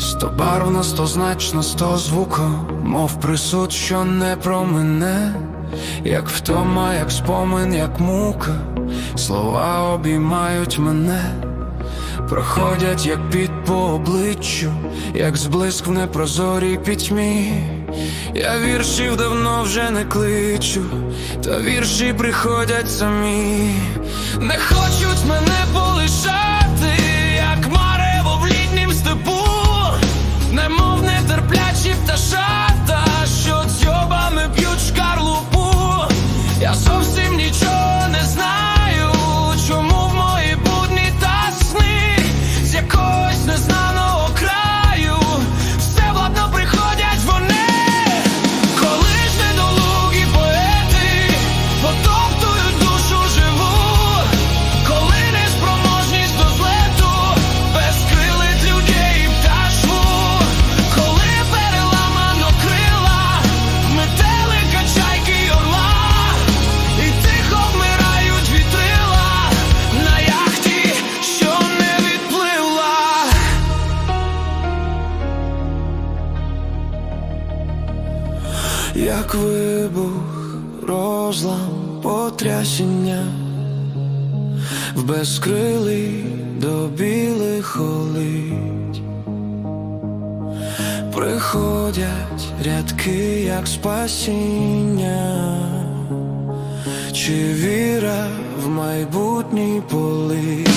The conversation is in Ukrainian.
Сто барвна, стозначна, сто звуком, мов присуд, що не про мене, як втома, як спомин, як мука, слова обіймають мене, проходять, як під по обличчю, як зблиск в непрозорій пітьмі. Я віршів давно вже не кличу, та вірші приходять самі, не Як вибух, розлам, потрясіння. В безкрилий до білих олить. Приходять рядки, як спасіння, чи віра в майбутній полит